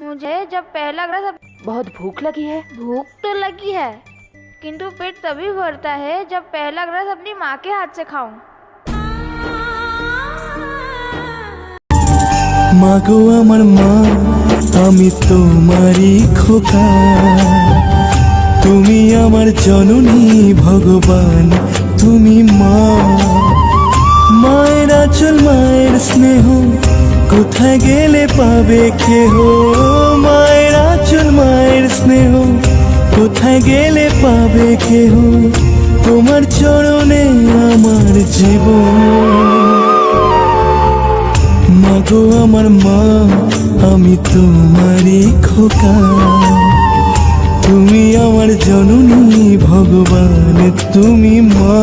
मुझे जब पहला ग्रस बहुत भूख लगी है भूख तो लगी है किंतु पेट तभी भरता है जब पहला ग्रस अपनी माँ के हाथ से खाऊं মাগো আমার মা আমি তোমারই খোকা তুমি আমার জননী ভগবান তুমি মা মায়ের আচল মায়ের স্নেহ কোথায় গেলে পাবে কেহ মায়ের আচল মায়ের স্নেহ, কোথায় গেলে পাবে কেহ? তোমার চরণে আমার জীবন। মাগো আমার মা, আমি তোমারই খোকা। তুমি আমার জননী, ভগবান, তুমি মা।